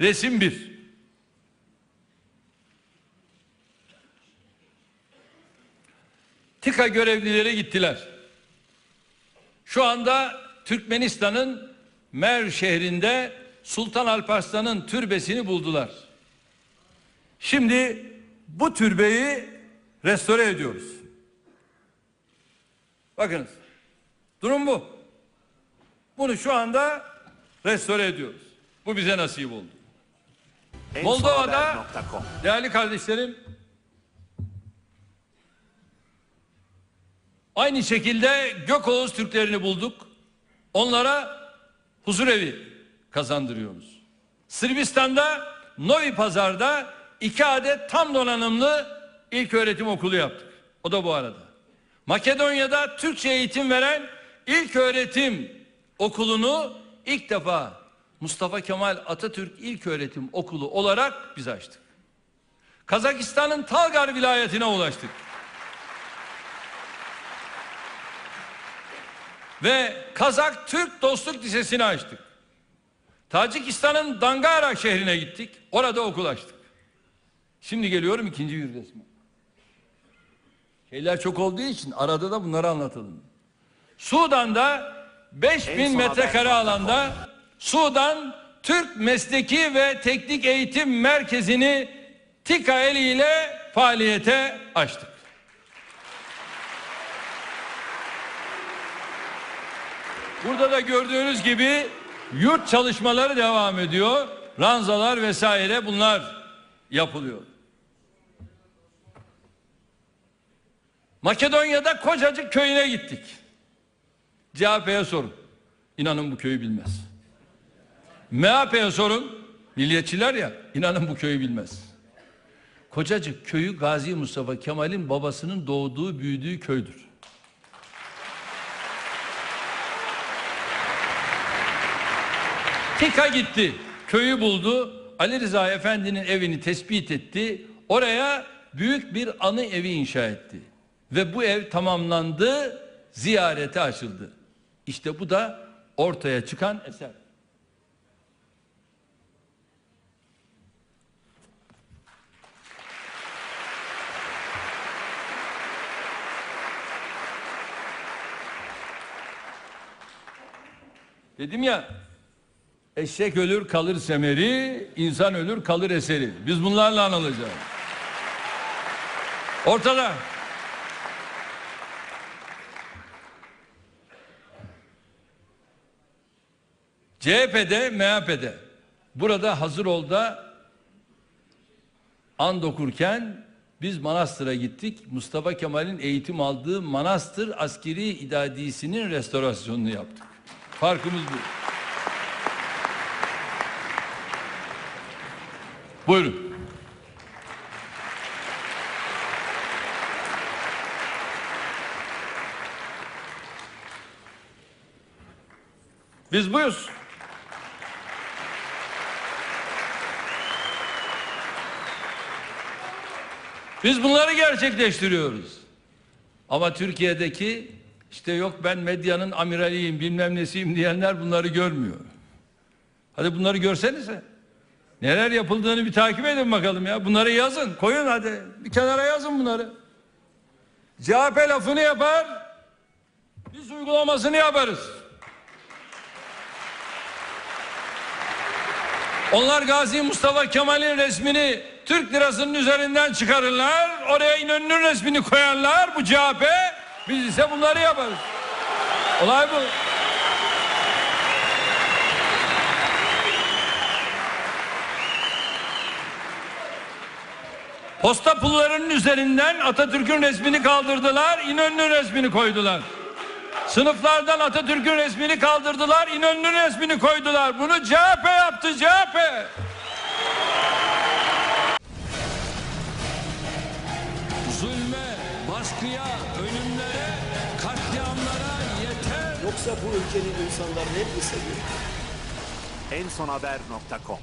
Resim bir. TİKA görevlileri gittiler. Şu anda Türkmenistan'ın Mer şehrinde Sultan Alparslan'ın türbesini buldular. Şimdi bu türbeyi restore ediyoruz. Bakınız. Durum bu. Bunu şu anda restore ediyoruz. Bu bize nasip oldu. Moldova'da değerli kardeşlerim aynı şekilde Gökoğuz Türklerini bulduk. Onlara huzur evi kazandırıyoruz. Sırbistan'da Novi Pazar'da iki adet tam donanımlı ilk öğretim okulu yaptık. O da bu arada. Makedonya'da Türkçe eğitim veren ilk öğretim okulunu ilk defa Mustafa Kemal Atatürk İlköğretim Okulu olarak biz açtık. Kazakistan'ın Talgar vilayetine ulaştık. Ve Kazak Türk Dostluk Lisesi'ni açtık. Tacikistan'ın Dangara şehrine gittik. Orada okul açtık. Şimdi geliyorum ikinci bir resme. Şeyler çok olduğu için arada da bunları anlatalım. Sudan'da 5000 En son metrekare alanda Sudan Türk Mesleki ve Teknik Eğitim Merkezi'ni TİKA eliyle faaliyete açtık. Burada da gördüğünüz gibi yurt çalışmaları devam ediyor. Ranzalar vesaire bunlar yapılıyor. Makedonya'da Kocacık köyüne gittik. CHP'ye sorun. İnanın bu köyü bilmez. MHP'ye sorun. Milliyetçiler ya inanın bu köyü bilmez. Kocacık köyü Gazi Mustafa Kemal'in babasının doğduğu büyüdüğü köydür. Tika gitti. Köyü buldu. Ali Rıza Efendi'nin evini tespit etti. Oraya büyük bir anı evi inşa etti. Ve bu ev tamamlandı, ziyarete açıldı. İşte bu da ortaya çıkan eser. Dedim ya Eşek ölür kalır semeri, insan ölür kalır eseri. Biz bunlarla anılacağız. Ortada. CHP'de, MHP'de. Burada hazır ol da and okurken biz Manastır'a gittik. Mustafa Kemal'in eğitim aldığı Manastır Askeri İdadisi'nin restorasyonunu yaptık. Farkımız bu. Buyurun. Biz buyuz. Biz bunları gerçekleştiriyoruz. Ama Türkiye'deki işte yok ben medyanın amiraliyim bilmem nesiyim diyenler bunları görmüyor. Hadi bunları görsenize. Neler yapıldığını bir takip edin bakalım ya. Bunları yazın, koyun hadi. Bir kenara yazın bunları. CHP lafını yapar, biz uygulamasını yaparız. Onlar Gazi Mustafa Kemal'in resmini Türk lirasının üzerinden çıkarırlar. Oraya İnönü'nün resmini koyarlar. Bu CHP. Biz ise bunları yaparız. Olay bu. Posta pullarının üzerinden Atatürk'ün resmini kaldırdılar, İnönü'nün resmini koydular. Sınıflardan Atatürk'ün resmini kaldırdılar, İnönü'nün resmini koydular. Bunu CHP yaptı, CHP. Yoksa bu ülkenin insanları hep mi seviyor? ensonhaber.com.